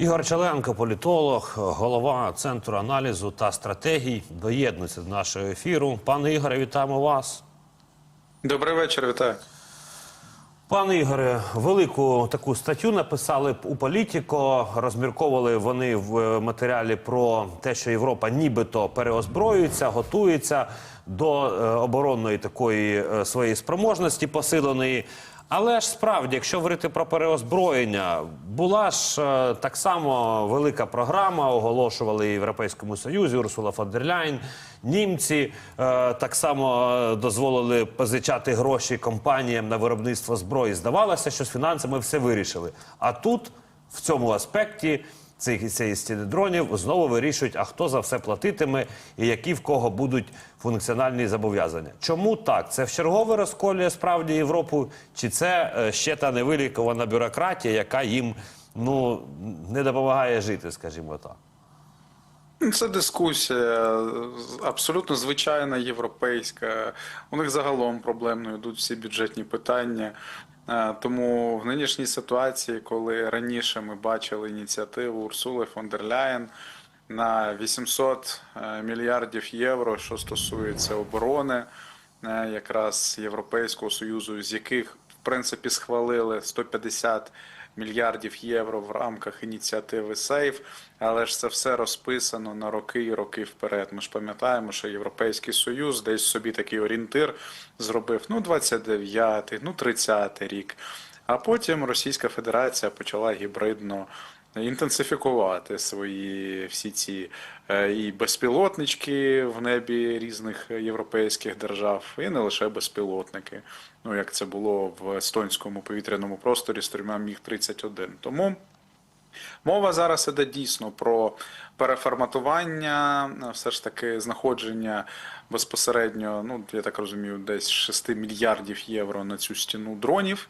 Ігор Челенко, політолог, голова центру аналізу та стратегій, доєднується до нашого ефіру. Пане Ігоре, вітаємо вас. Добрий вечір, вітаю. Пане Ігоре, велику таку статтю написали у Політіко. Розмірковували вони в е, матеріалі про те, що Європа нібито переозброюється, готується до е, оборонної такої е, своєї спроможності посиленої. Але ж справді, якщо говорити про переозброєння, була ж е, так само велика програма, оголошували Європейському Союзі Урсула фон дер Ляйн. Німці е, так само е, дозволили позичати гроші компаніям на виробництво зброї. Здавалося, що з фінансами все вирішили. А тут в цьому аспекті цих цієї стіни дронів знову вирішують, а хто за все платитиме і які в кого будуть функціональні зобов'язання. Чому так? Це вчергове розколює справді Європу, чи це е, ще та невилікована бюрократія, яка їм ну не допомагає жити, скажімо так. Це дискусія абсолютно звичайна європейська. У них загалом проблемно йдуть всі бюджетні питання. Е, Тому в нинішній ситуації, коли раніше ми бачили ініціативу Урсули фон дер Ляєн на 800 е, мільярдів євро, що стосується оборони, е, якраз Європейського союзу, з яких в принципі схвалили 150 мільярдів євро в рамках ініціативи Сейф, але ж це все розписано на роки і роки вперед. Ми ж пам'ятаємо, що Європейський Союз десь собі такий орієнтир зробив ну 29-й, ну 30-й рік. А потім Російська Федерація почала гібридно інтенсифікувати свої всі ці е, і безпілотнички в небі різних європейських держав, і не лише безпілотники. Ну як це було в естонському повітряному просторі з трьома міг 31 Тому Мова зараз іде дійсно про переформатування, все ж таки знаходження безпосередньо, ну я так розумію, десь 6 мільярдів євро на цю стіну дронів.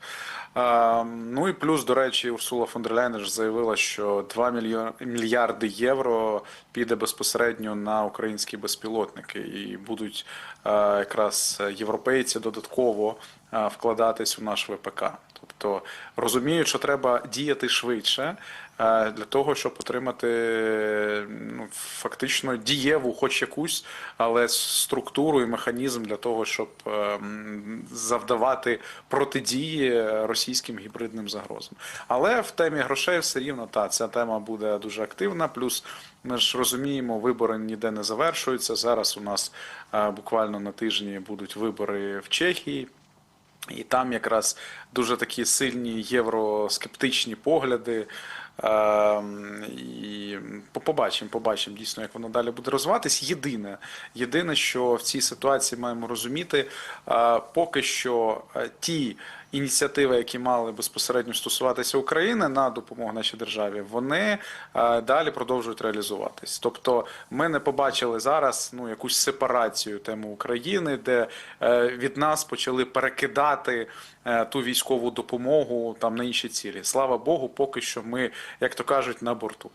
Ну і плюс, до речі, Урсула фон дер Ляйн заявила, що 2 мільйо- мільярди євро піде безпосередньо на українські безпілотники, і будуть якраз європейці додатково вкладатись у наш ВПК. Тобто розуміють, що треба діяти швидше для того, щоб отримати ну, фактично дієву, хоч якусь, але структуру і механізм для того, щоб е, завдавати протидії російським гібридним загрозам. Але в темі грошей все рівно та ця тема буде дуже активна. Плюс ми ж розуміємо, вибори ніде не завершуються. Зараз у нас е, буквально на тижні будуть вибори в Чехії. І там якраз дуже такі сильні євроскептичні погляди. Ем, І побачимо, побачимо дійсно, як воно далі буде розвиватись. Єдине, єдине, що в цій ситуації маємо розуміти, е, поки що е, ті ініціативи, які мали безпосередньо стосуватися України на допомогу нашій державі, вони е, далі продовжують реалізуватись. Тобто, ми не побачили зараз ну якусь сепарацію теми України, де е, від нас почали перекидати е, ту військову допомогу там на інші цілі. Слава Богу, поки що ми, як то кажуть, на борту.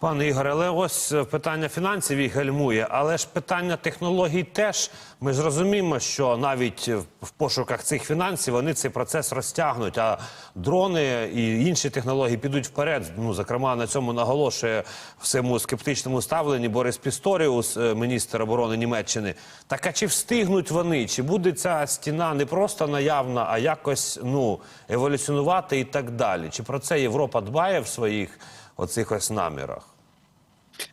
Пане Ігоре, але ось е, питання фінансів їх гальмує, але ж питання технологій теж. Ми ж розуміємо, що навіть в пошуках цих фінансів вони цей процес розтягнуть, а дрони і інші технології підуть вперед. Ну, зокрема, на цьому наголошує в своєму скептичному ставленні Борис Пісторіус, е, міністр оборони Німеччини. Так а чи встигнуть вони? Чи буде ця стіна не просто наявна, а якось ну еволюціонувати і так далі? Чи про це Європа дбає в своїх оцих ось намірах?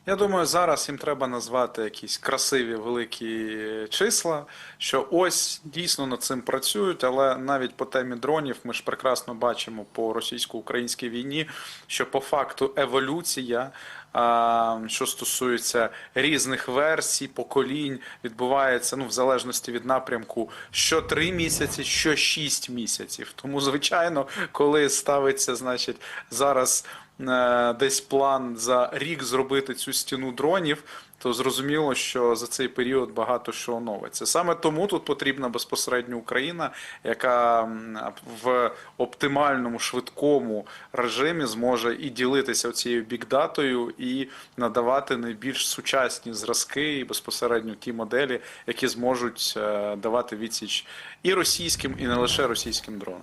Я думаю, зараз їм треба назвати якісь красиві великі числа, що ось дійсно над цим працюють, але навіть по темі дронів ми ж прекрасно бачимо по російсько-українській війні, що по факту еволюція. Що стосується різних версій, поколінь, відбувається ну в залежності від напрямку що три місяці, що шість місяців. Тому, звичайно, коли ставиться, значить, зараз десь план за рік зробити цю стіну дронів, то зрозуміло, що за цей період багато що оновиться. Саме тому тут потрібна безпосередньо Україна, яка в оптимальному швидкому режимі зможе і ділитися цією бікдатою, і надавати найбільш сучасні зразки, і безпосередньо ті моделі, які зможуть е, давати відсіч і російським, і не лише російським дронам.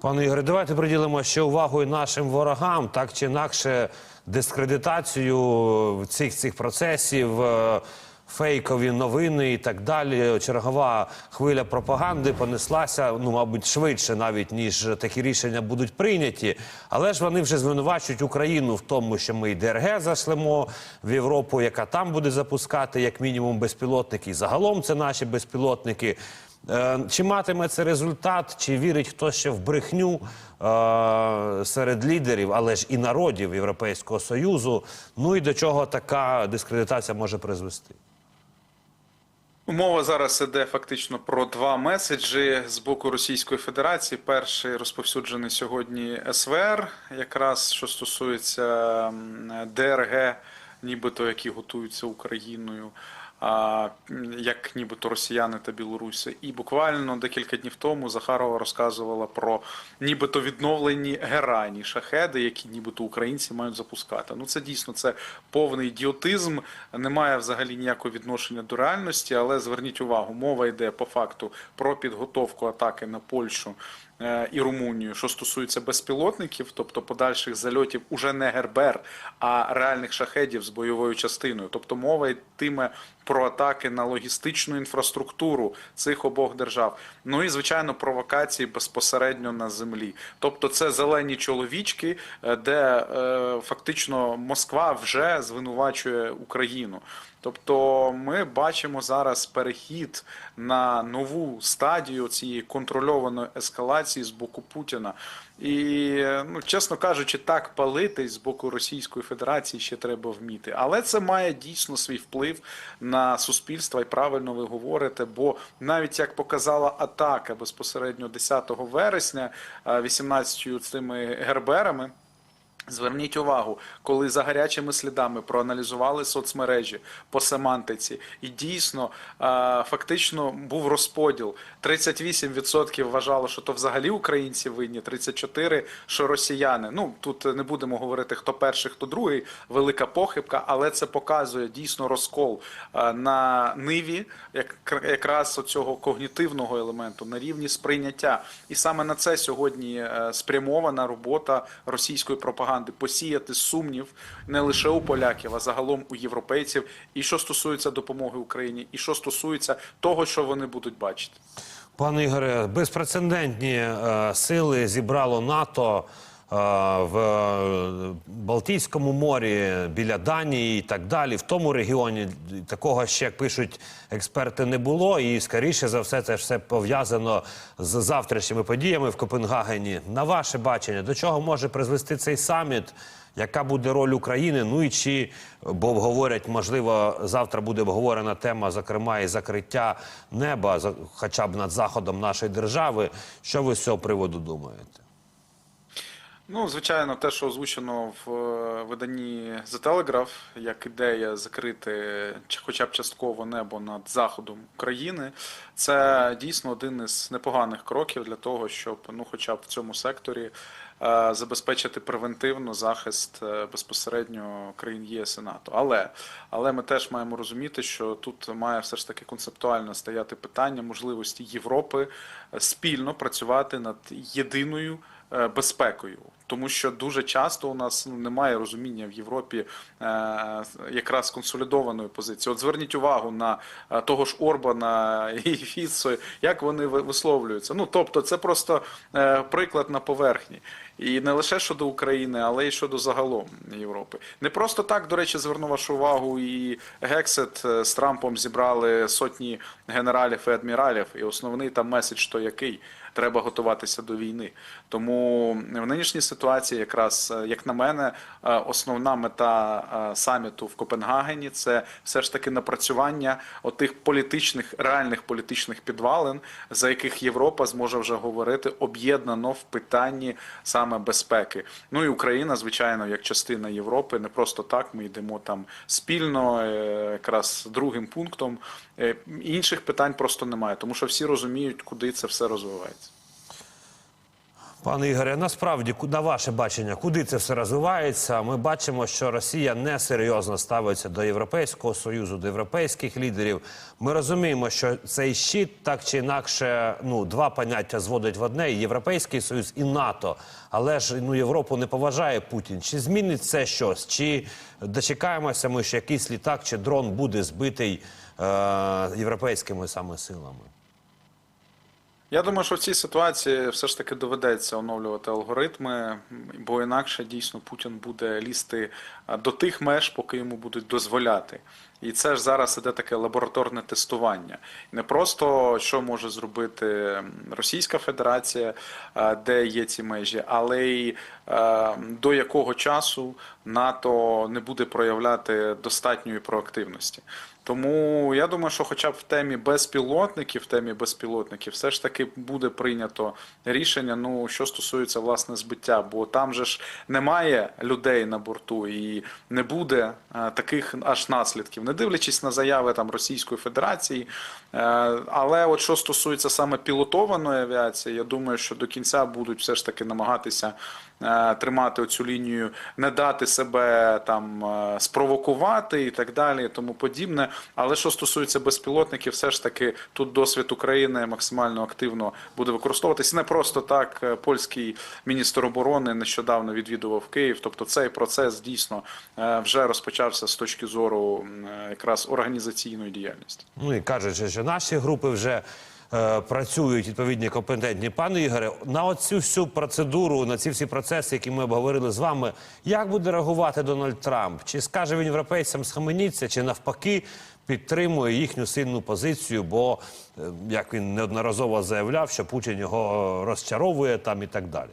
Пане Ігоре, давайте приділимо ще увагу і нашим ворогам, так чи інакше, дискредитацію цих цих процесів, е, фейкові новини і так далі. Чергова хвиля пропаганди понеслася, ну мабуть, швидше, навіть ніж такі рішення будуть прийняті. Але ж вони вже звинувачують Україну в тому, що ми і ДРГ зашлемо в Європу, яка там буде запускати як мінімум безпілотники. І загалом це наші безпілотники. Е, Чи матиме це результат, чи вірить хтось ще в брехню е, серед лідерів, але ж і народів Європейського Союзу? Ну і до чого така дискредитація може призвести? Мова зараз іде фактично про два меседжі з боку Російської Федерації. Перший розповсюджений сьогодні СВР, якраз що стосується ДРГ, нібито які готуються Україною. Як нібито росіяни та білоруси, і буквально декілька днів тому Захарова розказувала про нібито відновлені герані шахеди, які нібито українці мають запускати. Ну це дійсно це повний ідіотизм, немає взагалі ніякого відношення до реальності. Але зверніть увагу, мова йде по факту про підготовку атаки на Польщу. Е, І Румунію, що стосується безпілотників, тобто подальших зальотів, уже не Гербер, а реальних шахедів з бойовою частиною. Тобто мова йтиме про атаки на логістичну інфраструктуру цих обох держав. Ну і звичайно, провокації безпосередньо на землі. Тобто, це зелені чоловічки, е, де е, фактично Москва вже звинувачує Україну. Тобто ми бачимо зараз перехід на нову стадію цієї контрольованої ескалації з боку Путіна. І, ну, чесно кажучи, так палитись з боку Російської Федерації ще треба вміти. Але це має дійсно свій вплив на суспільство, і правильно ви говорите. Бо навіть як показала атака безпосередньо 10 вересня, 18 цими герберами. Зверніть увагу, коли за гарячими слідами проаналізували соцмережі по семантиці, і дійсно фактично був розподіл. 38% вважало, що то взагалі українці винні, 34% що росіяни. Ну тут не будемо говорити, хто перший, хто другий, велика похибка, але це показує дійсно розкол на ниві, як якраз оцього когнітивного елементу на рівні сприйняття. І саме на це сьогодні е, спрямована робота російської пропаганди посіяти сумнів не лише у поляків, а загалом у європейців, і що стосується допомоги Україні, і що стосується того, що вони будуть бачити. Пане Ігоре, безпрецедентні е, сили зібрало НАТО в е, Балтійському морі біля Данії і так далі. В тому регіоні такого ще як пишуть експерти не було. І скоріше за все, це все пов'язано з завтрашніми подіями в Копенгагені. На ваше бачення, до чого може призвести цей саміт? Яка буде роль України? Ну і чи, бо говорять, можливо, завтра буде обговорена тема, зокрема, і закриття неба, хоча б над заходом нашої держави. Що ви з цього приводу думаєте? Ну, звичайно, те, що озвучено в е, виданні The Telegraph, як ідея закрити хоча б частково небо над заходом України, це дійсно один із непоганих кроків для того, щоб ну, хоча б в цьому секторі е, забезпечити превентивно захист е, безпосередньо країн ЄС і НАТО. Але, але ми теж маємо розуміти, що тут має все ж таки концептуально стояти питання можливості Європи спільно працювати над єдиною безпекою. Тому що дуже часто у нас ну, немає розуміння в Європі е, якраз консолідованої позиції. От зверніть увагу на е, того ж Орбана і Фіцо, як вони ви- висловлюються. Ну тобто, це просто е, приклад на поверхні. І не лише щодо України, але й щодо загалом Європи. Не просто так, до речі, зверну вашу увагу, і Гексет е, з Трампом зібрали сотні генералів і адміралів, і основний там меседж то який треба готуватися до війни. Тому в нинішній ситуації, якраз е, як на мене, е, основна мета е, саміту в Копенгагені це все ж таки напрацювання отих політичних, реальних політичних підвалин, за яких Європа зможе вже говорити об'єднано в питанні саме безпеки. Ну і Україна, звичайно, як частина Європи, не просто так. Ми йдемо там спільно, якраз другим пунктом. Інших питань просто немає, тому що всі розуміють, куди це все розвивається. Пане Ігоре, насправді, на ваше бачення, куди це все розвивається? Ми бачимо, що Росія несерйозно ставиться до Європейського союзу, до європейських лідерів. Ми розуміємо, що цей щит так чи інакше, ну два поняття зводить в одне: Європейський Союз і НАТО. Але ж ну Європу не поважає Путін. Чи змінить це щось? Чи дочекаємося ми, що якийсь літак чи дрон буде збитий е- європейськими саме силами? Я думаю, що в цій ситуації все ж таки доведеться оновлювати алгоритми, бо інакше дійсно Путін буде лізти до тих меж, поки йому будуть дозволяти. І це ж зараз іде таке лабораторне тестування. Не просто що може зробити Російська Федерація, де є ці межі, але й до якого часу НАТО не буде проявляти достатньої проактивності. Тому я думаю, що хоча б в темі безпілотників, в темі безпілотників, все ж таки буде прийнято рішення, ну що стосується власне збиття, бо там же ж немає людей на борту і не буде е, таких аж наслідків, не дивлячись на заяви там Російської Федерації. Е, але от що стосується саме пілотованої авіації, я думаю, що до кінця будуть все ж таки намагатися е, тримати оцю лінію, не дати себе там е, спровокувати і так далі, і тому подібне. Але що стосується безпілотників, все ж таки тут досвід України максимально активно буде використовуватись. Не просто так польський міністр оборони нещодавно відвідував Київ. Тобто цей процес дійсно вже розпочався з точки зору якраз організаційної діяльності. Ну і кажуть, що наші групи вже е, працюють відповідні компетентні. Пане Ігоре, на оцю всю процедуру, на ці всі процеси, які ми обговорили з вами, як буде реагувати Дональд Трамп? Чи скаже він європейцям схаменіться, чи навпаки підтримує їхню сильну позицію? Бо е, як він неодноразово заявляв, що Путін його розчаровує там і так далі.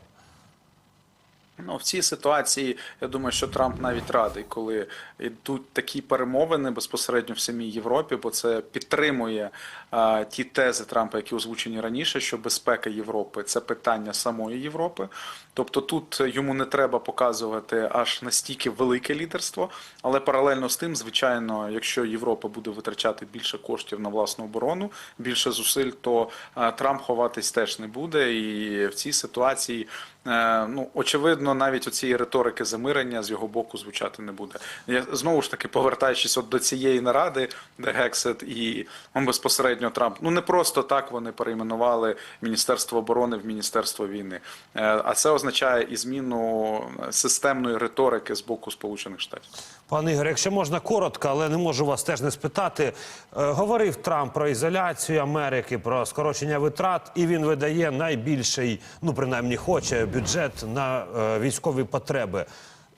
Ну, в цій ситуації я думаю, що Трамп навіть радий, коли йдуть такі перемовини безпосередньо в самій Європі, бо це підтримує а, ті тези Трампа, які озвучені раніше, що безпека Європи це питання самої Європи. Тобто тут йому не треба показувати аж настільки велике лідерство, але паралельно з тим, звичайно, якщо Європа буде витрачати більше коштів на власну оборону, більше зусиль, то Трамп ховатись теж не буде. І в цій ситуації Е, ну очевидно, навіть оцієї риторики замирення з його боку звучати не буде. Я знову ж таки повертаючись от до цієї наради, де Гексет і ну, безпосередньо Трамп. Ну не просто так вони перейменували Міністерство оборони в Міністерство війни, Е, а це означає і зміну системної риторики з боку Сполучених Штатів. Пане Ігор, якщо можна коротко, але не можу вас теж не спитати. Е, говорив Трамп про ізоляцію Америки, про скорочення витрат, і він видає найбільший, ну принаймні хоче бюджет на е, військові потреби.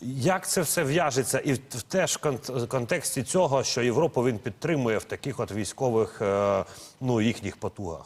Як це все в'яжеться, і в в теж кон- контексті цього, що Європу він підтримує в таких от військових е, ну їхніх потугах?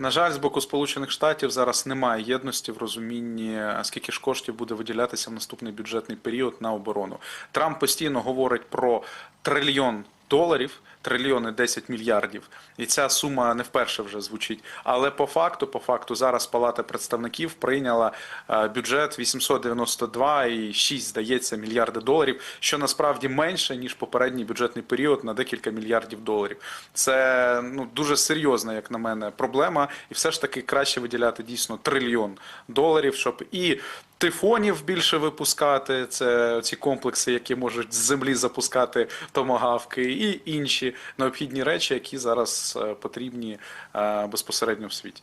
На жаль, з боку Сполучених Штатів зараз немає єдності в розумінні, скільки ж коштів буде виділятися в наступний бюджетний період на оборону. Трамп постійно говорить про трильйон доларів, трильйони 10 мільярдів, і ця сума не вперше вже звучить. Але по факту, по факту, зараз Палата представників прийняла е, бюджет 892,6, здається, мільярди доларів, що насправді менше ніж попередній бюджетний період на декілька мільярдів доларів. Це ну дуже серйозна, як на мене, проблема, і все ж таки краще виділяти дійсно трильйон доларів, щоб і тифонів більше випускати. Це ці комплекси, які можуть з землі запускати томагавки, і інші необхідні речі, які зараз е, потрібні е, безпосередньо в світі.